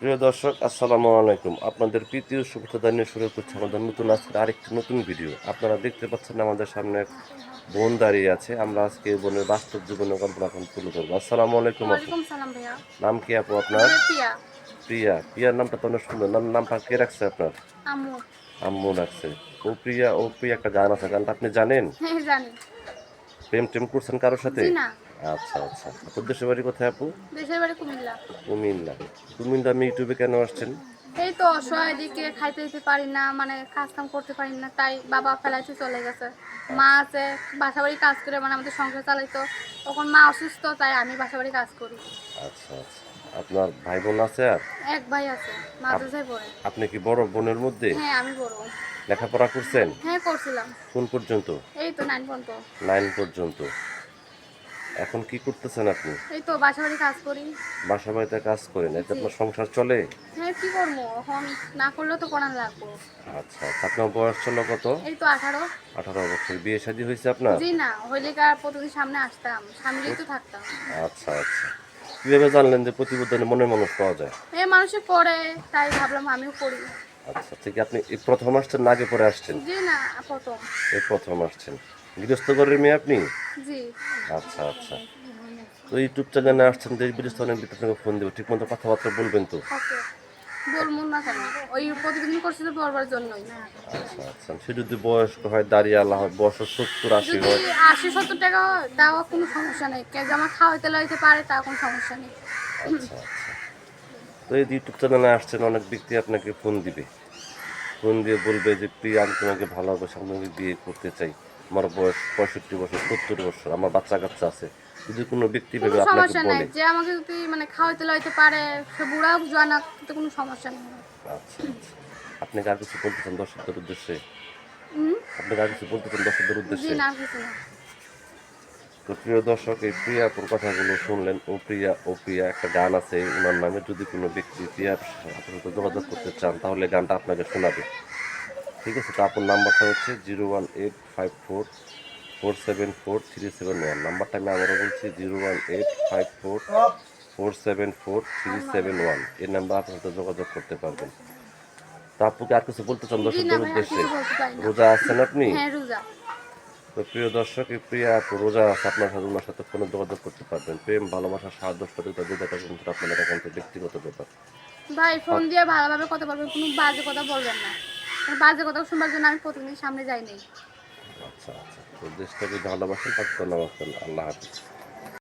প্রিয় দর্শক আসসালামু আলাইকুম। আপনাদের প্রীতি ও শুভেচ্ছা জানিয়ে শুরু করছি আমাদের নতুন আজকের আরেকটি নতুন ভিডিও। আপনারা দেখতে পাচ্ছেন আমাদের সামনে এক বোন দাঁড়িয়ে আছে। আমরা আজকে বোনের বাস্তব জীবনের গল্প এখন তুলে ধরবো। আসসালামু আলাইকুম আপু। নাম কি আপু আপনার? প্রিয়া। প্রিয়া। প্রিয়ার নামটা তো অনেক সুন্দর। নাম নামটা কে রাখছে আপনার? আম্মু। আম্মু রাখছে। ও প্রিয়া ও প্রিয়া একটা গান আছে। গানটা আপনি জানেন? হ্যাঁ প্রেম টেম করছেন কারোর সাথে? না। আচ্ছা আচ্ছা। আপনার দেশের বাড়ি কোথায় আপু? দেশের বাড়ি কুমিল্লা। কুমিল্লা। কুমিল্লা আমি ইউটিউবে কেন আসছেন? এই তো অসহায় দিকে খাইতে দিতে পারি না মানে কাজ কাম করতে পারি না তাই বাবা ফেলাইতে চলে গেছে। মা আছে বাসা বাড়ি কাজ করে মানে আমাদের সংসার চালাইতো। তখন মা অসুস্থ তাই আমি বাসা বাড়ি কাজ করি। আচ্ছা আচ্ছা। আপনার ভাই বোন আছে আর? এক ভাই আছে মাদ্রাসায় পড়ে। আপনি কি বড় বোনের মধ্যে? হ্যাঁ আমি বড়। লেখাপড়া করছেন? হ্যাঁ করছিলাম। কোন পর্যন্ত? এই তো নাইন পর্যন্ত। নাইন পর্যন্ত। এখন কি করতেছেন আপনি? এই তো বাসা বাড়ি কাজ করি। বাসা বাড়িতে কাজ করেন এতে আপনার সংসার চলে? হ্যাঁ কি করব? এখন না করলেও তো করার লাগবো। আচ্ছা আচ্ছা আপনার বয়স চলো কত? এই তো আঠারো। আঠারো বছর। বিয়ে শাদী হয়েছে আপনার? জি না হইলে কার প্রতিদিন সামনে আসতাম সামনেই তো থাকতাম। আচ্ছা আচ্ছা। কীভাবে জানলেন যে প্রতিবেদনে মনের মানুষ পাওয়া যায়? এ মানুষে পড়ে তাই ভাবলাম আমিও পড়ি। আচ্ছা ঠিক আপনি এই প্রথম আসছেন না আগে পরে আসছেন? জি না প্রথম। এই প্রথম আসছেন। গৃহস্থ ঘরের মেয়ে আপনি? আচ্ছা আচ্ছা। তো ইউটিউব চ্যানেলে আসছেন দেশ বিদেশ অনেক ভিতরে আপনাকে ফোন দেবো। ঠিক মতো কথাবার্তা বলবেন তো। বলব না কেন? ওই প্রতিদিন করছিল পড়বার জন্যই। আচ্ছা আচ্ছা। সে যদি বয়স্ক হয় দাঁড়িয়ে আল্লাহ হয় বয়স সত্তর আশি হয়। আশি সত্তর টাকা হয়, কোনো সমস্যা নেই। কে জামা খাওয়াইতে লাইতে পারে তা কোনো সমস্যা নেই। আচ্ছা আচ্ছা। তো এই ইউটিউব চ্যানেলে আসছেন অনেক ব্যক্তি আপনাকে ফোন দিবে। ফোন দিয়ে বলবে যে প্রিয়া আমি তোমাকে ভালোবাসি আমি তোমাকে বিয়ে করতে চাই। আমার বয়স পঁয়ষট্টি বছর সত্তর বছর আমার বাচ্চা কাচ্চা আছে। যদি কোনো ব্যক্তি ভেবে আপনাকে বলে। যে আমাকে যদি মানে খাওয়াইতে লাইতে পারে সে বুড়া হোক জোয়ান হোক তো কোনো সমস্যা নেই। আচ্ছা আচ্ছা। আপনি আর কিছু বলতে চান দর্শকদের উদ্দেশ্যে? আপনি আর কিছু বলতে চান দর্শকদের উদ্দেশ্যে? না কিছু না। তো প্রিয় দর্শক এই প্রিয়াপুর কথাগুলো শুনলেন। ও প্রিয়া ও প্রিয়া একটা গান আছে ওনার নামে যদি কোনো ব্যক্তি প্রিয়ার সাথে যোগাযোগ করতে চান তাহলে গানটা আপনাকে শোনাবে। ঠিক আছে? তো আপনার নাম্বারটা হচ্ছে zero one eight five four four seven four three seven one. নাম্বারটা আমি আবারও বলছি zero one eight five four four seven four three seven one. এই নাম্বার আপনার সাথে যোগাযোগ করতে পারবেন। তো আপুকে আর কিছু বলতে চান দর্শকদের উদ্দেশ্যে? রোজা আছেন আপনি? হ্যাঁ তো প্রিয় দর্শক প্রিয়া আপু রোজা আছে আপনার সাথে ওনার সাথে ফোনে যোগাযোগ করতে পারবেন। প্রেম ভালোবাসা সাহায্য সহযোগিতা যেটা কিন্তু আপনাদের একান্ত ব্যক্তিগত ব্যাপার। ভাই ফোন দিয়ে ভালোভাবে কথা বলবেন কোনো বাজে কথা বলবেন না। বাজে কথা শুনবার জন্য আমি প্রতিদিন সামনে যাই নাই আচ্ছা। আচ্ছা দেশটাকে ভালোবাসেন। আল্লাহ হাফিজ।